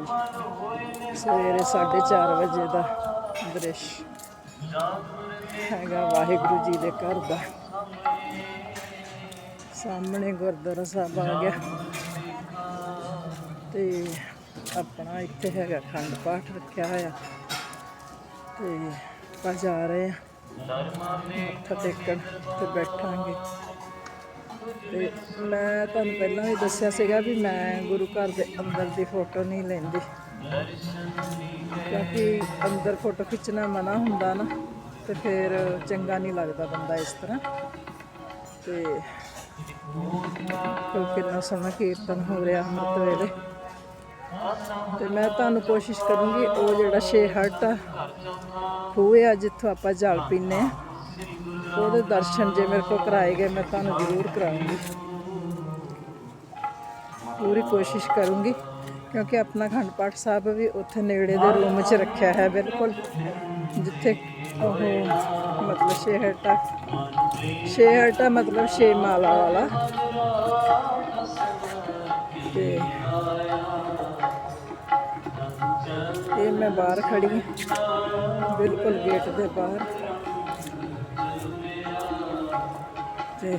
ਜੀ ਸਵੇਰੇ 4:30 ਵਜੇ ਦਾ ਦ੍ਰਿਸ਼ ਹੈਗਾ ਵਾਹਿਗੁਰੂ ਜੀ ਦੇ ਘਰ ਦਾ। ਸਾਹਮਣੇ ਗੁਰਦੁਆਰਾ ਸਾਹਿਬ ਆ ਗਿਆ। ਤੇ ਆਪਣਾ ਇੱਥੇ ਹੈਗਾ ਖੰਡ ਪਾਠ ਰੱਖਿਆ ਹੋਇਆ। ਤੇ ਆਪਾਂ ਜਾ ਰਹੇ ਆ ਮੱਥਾ ਟੇਕਣ ਤੇ ਬੈਠਾਂਗੇ। ਤੇ ਮੈਂ ਤੁਹਾਨੂੰ ਪਹਿਲਾਂ ਵੀ ਦੱਸਿਆ ਸੀਗਾ ਵੀ ਮੈਂ ਗੁਰੂ ਘਰ ਦੇ ਅੰਦਰ ਦੀ ਫੋਟੋ ਨਹੀਂ ਲੈਂਦੀ। ਕਿਉਂਕਿ ਅੰਦਰ ਫੋਟੋ ਖਿੱਚਣਾ ਮਨਾ ਹੁੰਦਾ ਨਾ, ਤੇ ਫਿਰ ਚੰਗਾ ਨਹੀਂ ਲੱਗਦਾ ਬੰਦਾ ਇਸ ਤਰ੍ਹਾਂ। ਤੇ ਕਿਉਂਕਿ ਕਿੰਨਾ ਸੋਹਣਾ ਕੀਰਤਨ ਹੋ ਰਿਹਾ ਅੰਮ੍ਰਿਤ ਵੇਲੇ। ਤੇ ਮੈਂ ਤੁਹਾਨੂੰ ਕੋਸ਼ਿਸ਼ ਕਰੂੰਗੀ, ਉਹ ਜਿਹੜਾ ਛੇ ਹਟ ਆ, ਖੂਹ ਆ ਜਿੱਥੋਂ ਆਪਾਂ ਜਲ ਪੀਨੇ ਆ ਉਹਦੇ ਦਰਸ਼ਨ ਜੇ ਮੇਰੇ ਕੋਲ ਕਰਾਏ ਗਏ, ਮੈਂ ਤੁਹਾਨੂੰ ਜ਼ਰੂਰ ਕਰਾਉਂਗੀ। ਪੂਰੀ ਕੋਸ਼ਿਸ਼ ਕਰੂੰਗੀ, ਕਿਉਂਕਿ ਆਪਣਾ ਖੰਡ ਪਾਠ ਸਾਹਿਬ ਵੀ ਉੱਥੇ ਨੇੜੇ ਦੇ ਰੂਮ 'ਚ ਰੱਖਿਆ ਹੈ ਬਿਲਕੁਲ, ਜਿੱਥੇ ਉਹ ਮਤਲਬ ਛੇ ਹਟਾ ਛੇ ਹਟਾ ਮਤਲਬ ਛੇ ਮਾਲਾ ਵਾਲਾ। ਤੇ ਇਹ ਮੈਂ ਬਾਹਰ ਖੜੀ ਹਾਂ, ਬਿਲਕੁਲ ਗੇਟ ਦੇ ਬਾਹਰ। ਤੇ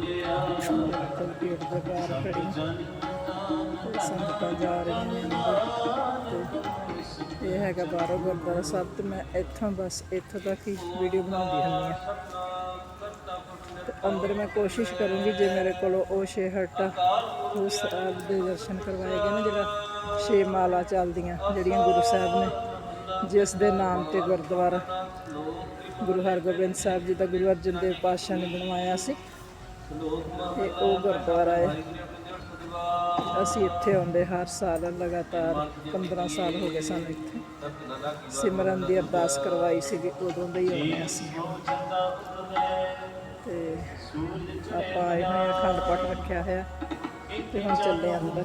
ਬਿਲਕੁਲ ਗੇਟ ਦੇ ਬਾਹਰ ਖੜੀ ਹਾਂ। ਸੰਗਤਾਂ ਜਾ ਰਹੀਆਂ ਨੇ ਅੰਦਰ ਤੇ ਇਹ ਹੈਗਾ ਬਾਹਰੋਂ ਗੁਰਦੁਆਰਾ ਸਾਹਿਬ ਤੇ ਮੈਂ ਇੱਥੋਂ ਬਸ ਇੱਥੋਂ ਤੱਕ ਹੀ ਵੀਡੀਓ ਬਣਾਉਂਦੀ ਹੁੰਦੀ ਹਾਂ ਤੇ ਅੰਦਰ ਮੈਂ ਕੋਸ਼ਿਸ਼ ਕਰੂੰਗੀ ਜੇ ਮੇਰੇ ਕੋਲ ਉਹ ਛੇ ਹਟ ਉਸ ਸਾਹਿਬ ਦੇ ਦਰਸ਼ਨ ਕਰਵਾਏ ਗਏ ਨਾ ਜਿਹੜਾ ਛੇ ਮਾਲਾ ਚੱਲਦੀਆਂ ਜਿਹੜੀਆਂ ਗੁਰੂ ਸਾਹਿਬ ਨੇ ਜਿਸ ਦੇ ਨਾਮ ਤੇ ਗੁਰਦੁਆਰਾ ਗੁਰੂ ਹਰਗੋਬਿੰਦ ਸਾਹਿਬ ਜੀ ਦਾ ਗੁਰੂ ਅਰਜਨ ਦੇਵ ਪਾਤਸ਼ਾਹ ਨੇ ਬਣਵਾਇਆ ਸੀ ਤੇ ਉਹ ਗੁਰਦੁਆਰਾ ਹੈ। ਅਸੀਂ ਇੱਥੇ ਆਉਂਦੇ ਹਰ ਸਾਲ, ਲਗਾਤਾਰ 15 ਸਾਲ ਹੋ ਗਏ ਸਾਨੂੰ ਇੱਥੇ। ਸਿਮਰਨ ਦੀ ਅਰਦਾਸ ਕਰਵਾਈ ਸੀਗੀ ਉਦੋਂ ਦੇ ਹੀ ਆਉਂਦੇ ਅਸੀਂ। ਤੇ ਆਪਾਂ ਆਏ ਅਖੰਡ ਪਾਠ ਰੱਖਿਆ ਹੋਇਆ ਤੇ ਹੁਣ ਚੱਲੇ ਅੰਦਰ।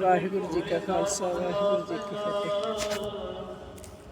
ਵਾਹਿਗੁਰੂ ਜੀ ਕਾ ਖਾਲਸਾ, ਵਾਹਿਗੁਰੂ ਜੀ ਕੀ ਫਤਿਹ।